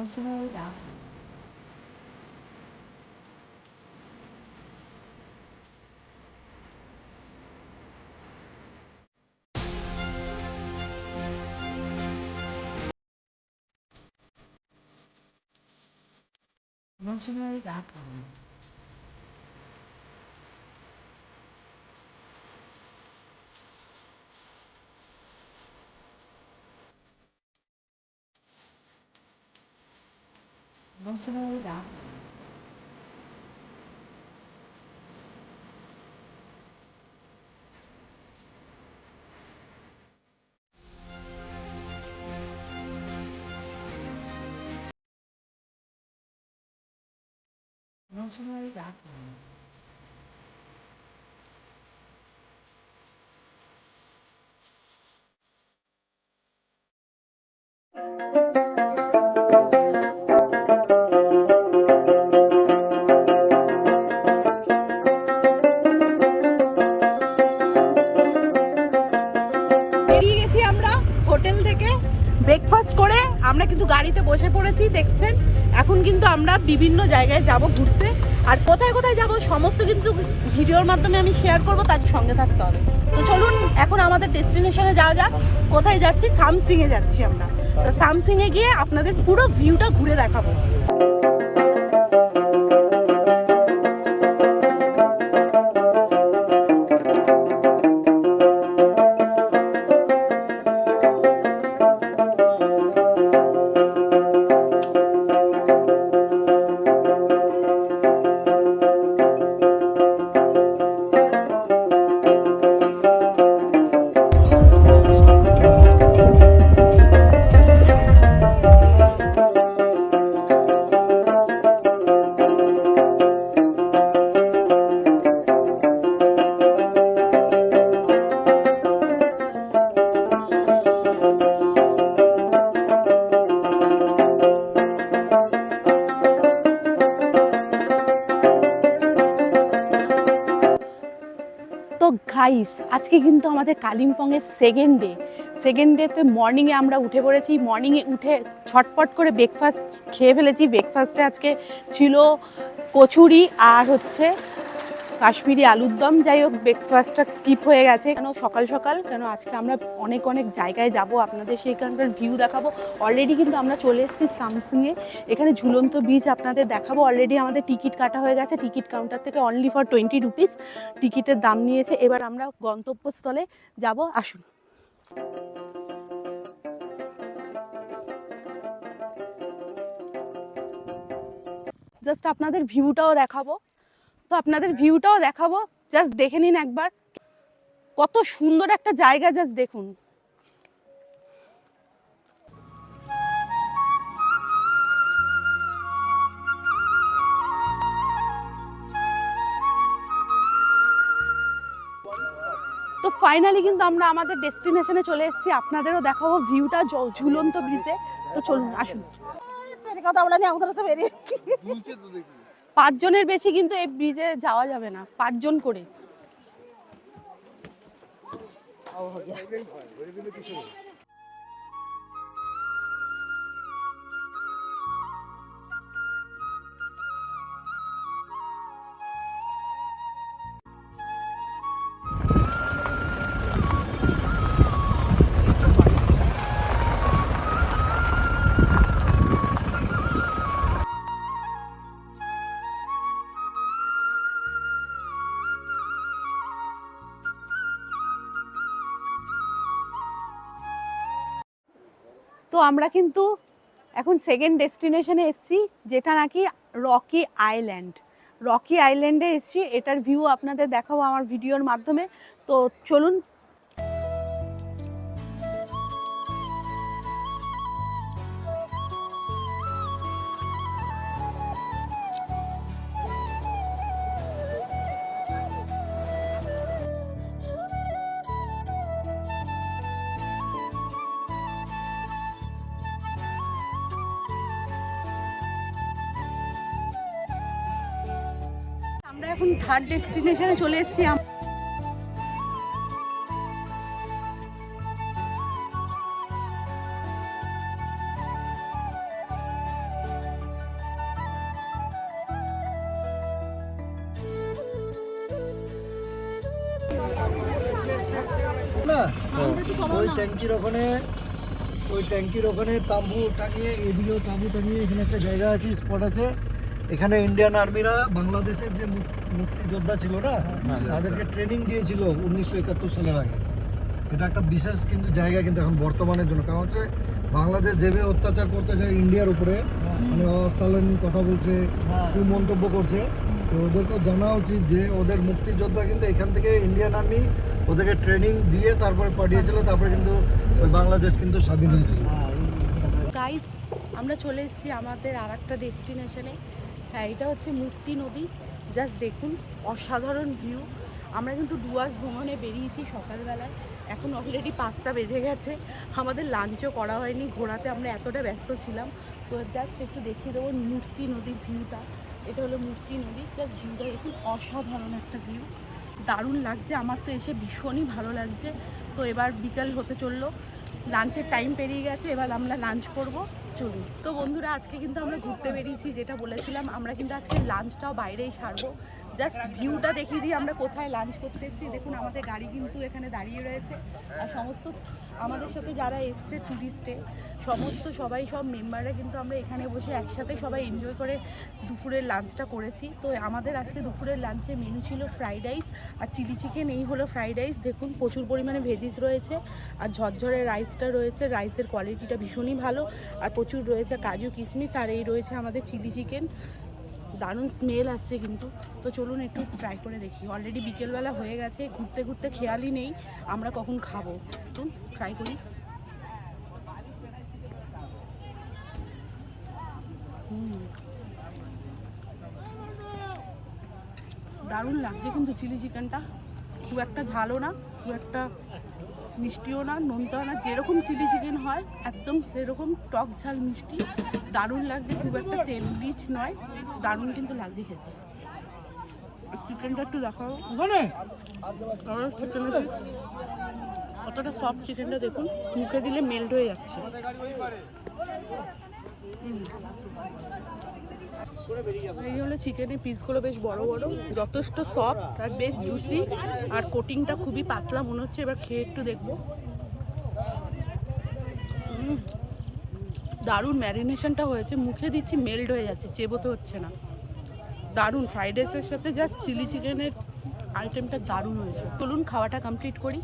반갑습니다. 반갑습니다. sonorità non sonorità thank you আমরা বিভিন্ন জায়গায় যাব ঘুরতে। আর কোথায় কোথায় যাব সমস্ত কিন্তু ভিডিওর মাধ্যমে আমি শেয়ার করব, তার সঙ্গে থাকতে হবে। তো চলুন, এখন আমাদের ডেস্টিনেশনে যাওয়া যাক। কোথায় যাচ্ছি? সামসিংয়ে যাচ্ছি আমরা। তো সামসিংয়ে গিয়ে আপনাদের পুরো ভিউটা ঘুরে দেখাবো। গাইস আজকে কিন্তু আমাদের কালিম্পংয়ের সেকেন্ড ডে সেকেন্ড ডেতে মর্নিংয়ে আমরা উঠে পড়েছি। মর্নিংয়ে উঠে ছটপট করে ব্রেকফাস্ট খেয়ে ফেলেছি। ব্রেকফাস্টে আজকে ছিল কচুরি আর হচ্ছে কাশ্মীরি আলুর দম, যাই হোক ব্রেকফাস্টটা স্কিপ হয়ে গেছে। কেন সকাল সকাল? কেন আজকে আমরা অনেক অনেক জায়গায় যাব, আপনাদের সেইখানকার ভিউ দেখাবো। অলরেডি কিন্তু আমরা চলে এসেছি সামসিংয়ে এখানে ঝুলন্ত বীজ আপনাদের দেখাবো। অলরেডি আমাদের টিকিট কাটা হয়ে গেছে। টিকিট কাউন্টার থেকে অনলি ফর টোয়েন্টি রুপিস টিকিটের দাম নিয়েছে। এবার আমরা গন্তব্যস্থলে যাব। আসুন। জাস্ট আপনাদের ভিউটাও দেখাবো। তো আপনাদের ভিউটাও দেখাবো। জাস্ট দেখে নিন একবার। কত সুন্দর একটা জায়গা জাস্ট দেখুন। তো ফাইনালি কিন্তু আমরা আমাদের ডেস্টিনেশনে চলে এসেছি। আপনাদেরও দেখাবো ভিউটা ঝুলন্ত ব্রিজে তো চলুন আসুন। কথা বলা নিয়ে আমাদের কাছে বেরিয়ে পাঁচজনের বেশি কিন্তু এই ব্রিজে যাওয়া যাবে না পাঁচজন করে। আমরা কিন্তু এখন সেকেন্ড ডেস্টিনেশনে এসছি, যেটা নাকি রকি আইল্যান্ড রকি আইল্যান্ডে এসছি, এটার ভিউ আপনাদের দেখাবো আমার ভিডিওর মাধ্যমে। তো চলুন এখন থার্ড ডেস্টিনেশনে চলে এসেছি ওই ট্যাঙ্কির ওখানে, ওই ট্যাঙ্কির ওখানে তাঁবু টাঙিয়ে, এদিকেও তাঁবু টাঙিয়ে এখানে একটা জায়গা আছে স্পট আছে। এখানে ইন্ডিয়ান আর্মিরা বাংলাদেশের যে মুক- মুক্তিযোদ্ধা ছিল না, তাদেরকে ট্রেনিং দিয়েছিল উনিশশো একাত্তর সালের আগে। এটা একটা বিশেষ কিন্তু জায়গা কিন্তু এখন বর্তমানের জন্য। কারণ হচ্ছে বাংলাদেশ যেভাবে অত্যাচার করতে চায় ইন্ডিয়ার উপরে মানে অসালান কথা বলছে, কুমন্তব্য করছে, তো ওদেরকেও জানা উচিত যে ওদের মুক্তিযোদ্ধা কিন্তু এখান থেকে ইন্ডিয়ান আর্মি ওদেরকে ট্রেনিং দিয়ে তারপরে পাঠিয়েছিল, তারপরে কিন্তু বাংলাদেশ কিন্তু স্বাধীন হয়েছিল। আমরা চলে এসেছি আমাদের আর একটা ডেস্টিনেশনে হ্যাঁ এটা হচ্ছে মূর্তি নদী। জাস্ট দেখুন, অসাধারণ ভিউ আমরা কিন্তু ডুয়ার্স ভ্রমণে বেরিয়েছি সকালবেলায়। এখন অলরেডি পাঁচটা বেজে গেছে। আমাদের লাঞ্চও করা হয়নি। ঘোরাতে আমরা এতটা ব্যস্ত ছিলাম। তো জাস্ট একটু দেখিয়ে দেবো মূর্তি নদীর ভিউটা এটা হলো মূর্তি নদী। জাস্ট ভিউটা দেখুন, অসাধারণ একটা ভিউ দারুণ লাগছে। আমার তো এসে ভীষণই ভালো লাগছে। তো এবার বিকাল হতে চলল। লাঞ্চের টাইম পেরিয়ে গেছে। এবার আমরা লাঞ্চ করব। চলুন। তো বন্ধুরা, আজকে কিন্তু আমরা ঘুরতে বেরিয়েছি, যেটা বলেছিলাম, আমরা কিন্তু আজকে লাঞ্চটাও বাইরেই সারবো। জাস্ট ভিউটা দেখিয়ে দিই, আমরা কোথায় লাঞ্চ করতে এসেছি। দেখুন, আমাদের গাড়ি কিন্তু এখানে দাঁড়িয়ে রয়েছে। আর সমস্ত, আমাদের সাথে যারা এসছে ট্যুরিস্টে সমস্ত সবাই, সব মেম্বাররা কিন্তু আমরা এখানে বসে একসাথে সবাই এনজয় করে দুপুরের লাঞ্চটা করেছি। তো আমাদের আজকে দুপুরের লাঞ্চে মেনু ছিল ফ্রাইড রাইস আর চিলি চিকেন এই হলো ফ্রাইড রাইস দেখুন, প্রচুর পরিমাণে ভেজিস রয়েছে আর ঝরঝরে রাইসটা রয়েছে। রাইসের কোয়ালিটিটা ভীষণই ভালো আর প্রচুর রয়েছে কাজু, কিশমিশ আর এই রয়েছে আমাদের চিলি চিকেন দারুণ স্মেল আসছে কিন্তু। তো চলুন একটু ট্রাই করে দেখি। অলরেডি বিকেলবেলা হয়ে গেছে, ঘুরতে ঘুরতে খেয়ালই নেই আমরা কখন খাব। তো ট্রাই করি। দারুণ লাগছে কিন্তু চিলি চিকেনটা। খুব একটা ঝালও না খুব একটা মিষ্টিও না নোনতাও না যেরকম চিলি চিকেন হয় একদম সেরকম টক ঝাল মিষ্টি। দারুণ লাগছে খুব একটা তেল রিচ নয় দারুণ কিন্তু লাগছে খেতে। চিকেনটা একটু দেখাও। কতটা সফট চিকেনটা দেখুন মুখে দিলে মেল্ট হয়ে যাচ্ছে। এই হলো চিকেনের পিসগুলো বেশ বড় বড়, যথেষ্ট সফট আর বেশ জুসি আর কোটিংটা খুবই পাতলা, মনে হচ্ছে এবার খেয়ে একটু দেখব। দারুণ ম্যারিনেশনটা হয়েছে, মুখে দিচ্ছি মেল্ট হয়ে যাচ্ছে, চেবোতে হচ্ছে না। দারুণ ফ্রাইড রাইসের সাথে জাস্ট চিলি চিকেনের আইটেমটা দারুণ হয়েছে। চলুন, খাওয়াটা কমপ্লিট করি।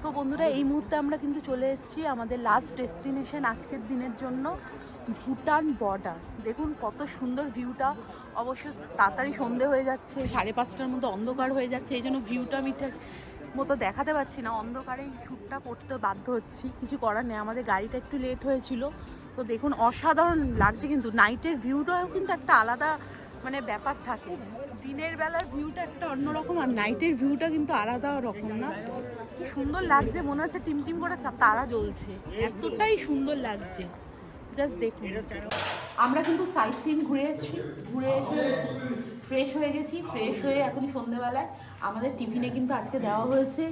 সো বন্ধুরা, এই মুহূর্তে আমরা কিন্তু চলে এসেছি আমাদের লাস্ট ডেস্টিনেশন আজকের দিনের জন্য, ভুটান বর্ডার দেখুন কত সুন্দর ভিউটা অবশ্য তাড়াতাড়ি সন্ধে হয়ে যাচ্ছে, সাড়ে পাঁচটার মতো অন্ধকার হয়ে যাচ্ছে, এই জন্য ভিউটা আমি ঠিক মতো দেখাতে পারছি না। অন্ধকারে শ্যুটটা করতে বাধ্য হচ্ছি। কিছু করার নেই, আমাদের গাড়িটা একটু লেট হয়েছিল। তো দেখুন, অসাধারণ লাগছে কিন্তু। নাইটের ভিউটাও কিন্তু একটা আলাদা মানে ব্যাপার থাকে। দিনের বেলার ভিউটা একটা অন্যরকম আর নাইটের ভিউটা কিন্তু আলাদা রকম না। কি সুন্দর লাগছে মনে হচ্ছে টিম টিম করে তারা জ্বলছে। এতটাই সুন্দর লাগছে। জাস্ট দেখুন। আমরা কিন্তু সাইট সিন ঘুরে এসেছি। ঘুরে এসে ফ্রেশ হয়ে গেছি ফ্রেশ হয়ে এখন সন্ধেবেলায়। আমাদের টিফিনে কিন্তু আজকে দেওয়া হয়েছে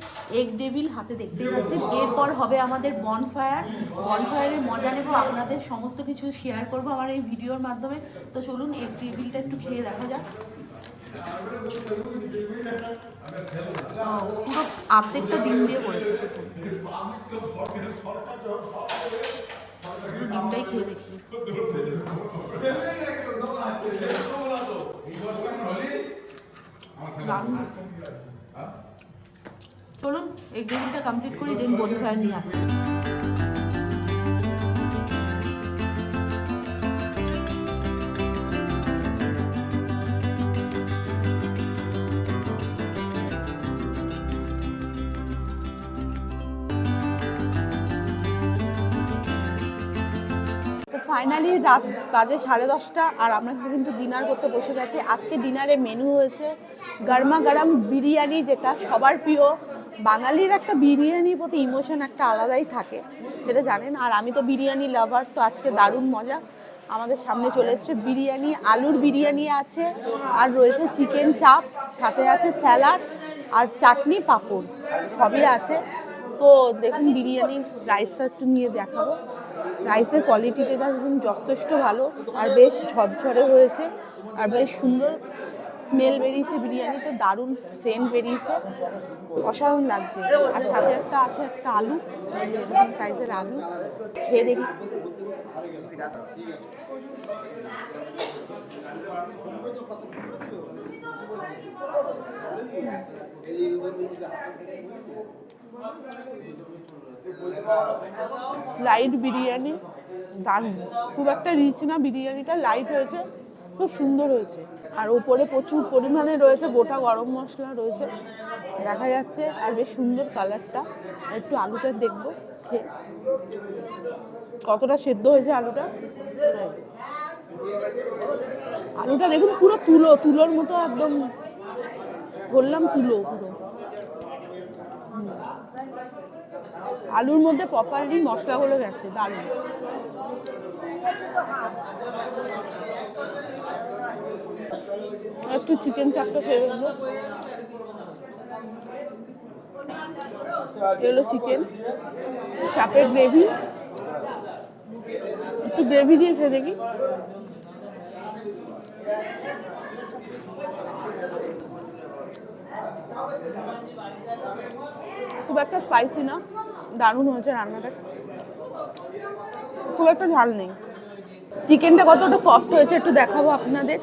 এগ ডেভিল হাতে দেখতেই পাচ্ছেন। এরপর হবে আমাদের বনফায়ার বনফায়ারের মজা নেব, আপনাদের সমস্ত কিছু শেয়ার করব আমার এই ভিডিওর মাধ্যমে। তো চলুন এগ ডেভিলটা একটু খেয়ে দেখা যাক। পুরো আর্ধেকটা ডিম দিয়ে করেছে। ডিমটাই খেয়ে দেখি। চলুন, এই গ্রেভিটা কমপ্লিট করি দেন ফ্রাই নিয়ে আসছি তো ফাইনালি রাত বাজে সাড়ে দশটা, আর আমরা কিন্তু ডিনার করতে বসে গেছি। আজকে ডিনারে মেনু হয়েছে। গরমা গরম বিরিয়ানি যেটা সবার প্রিয়। বাঙালির একটা বিরিয়ানির প্রতি ইমোশন একটা আলাদাই থাকে, সেটা জানেন? আর আমি তো বিরিয়ানি লাভার তো আজকে দারুণ মজা। আমাদের সামনে চলে এসেছে বিরিয়ানি, আলুর বিরিয়ানি আছে, আর রয়েছে চিকেন চাপ সাথে আছে স্যালাড আর চাটনি পাঁপড়, সবই আছে। তো দেখুন বিরিয়ানির রাইসটা একটু নিয়ে দেখাবো। রাইসের কোয়ালিটিটা দেখুন যথেষ্ট ভালো, আর বেশ ঝরঝরে হয়েছে, আর বেশ সুন্দর। স্মেল বেরিয়েছে, বিরিয়ানিতে দারুণ সেন্ট বেরিয়েছে। অসাধারণ লাগছে। আর সাথে একটা আছে একটা আলু সাইজের আলু। খেয়ে দেখি। লাইট বিরিয়ানি, দারুণ। খুব একটা রিচ না বিরিয়ানিটা লাইট হয়েছে, খুব সুন্দর হয়েছে। আর ওপরে প্রচুর পরিমাণে রয়েছে গোটা গরম মশলা রয়েছে। দেখা যাচ্ছে আর বেশ সুন্দর কালারটা। একটু আলুটা দেখব, খেয়ে। কতটা সেদ্ধ হয়েছে আলুটা? আলুটা দেখুন পুরো তুলো, তুলোর মতো একদম। বললাম তুলো পুরো। আলুর মধ্যে প্রপারলি মশলাগুলো গেছে, দারুণ। একটু চিকেন চাপটা খেয়ে দেখব। এলো চিকেন চাপের গ্রেভি একটু গ্রেভি দিয়ে খেয়ে দেখি। খুব একটা স্পাইসি না, দারুণ হয়েছে রান্নাটা। খুব একটা ঝাল নেই। চিকেনটা কতটা সফট হয়েছে একটু দেখাবো আপনাদের?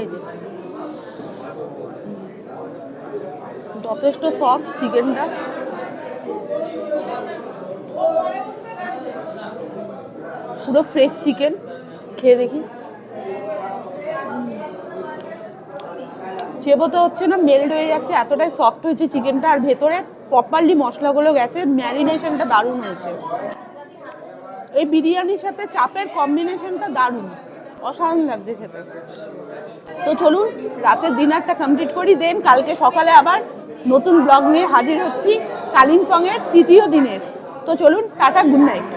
এই যে। যথেষ্ট সফট চিকেনটা পুরো ফ্রেশ চিকেন খেয়ে দেখি। চেবো তো হচ্ছে না মেল্ট হয়ে যাচ্ছে, এতটাই সফট হয়েছে চিকেনটা আর ভেতরে প্রপারলি মশলাগুলো গেছে ম্যারিনেশনটা দারুণ হয়েছে। এই বিরিয়ানির সাথে চাপের কম্বিনেশনটা দারুণ। অসাধারণ লাগছে খেতে। তো চলুন, রাতের ডিনারটা কমপ্লিট করি দেন কালকে সকালে আবার নতুন ব্লগ নিয়ে হাজির হচ্ছি কালিম্পংয়ের তৃতীয় দিনের। তো চলুন, টাটা গুড নাইট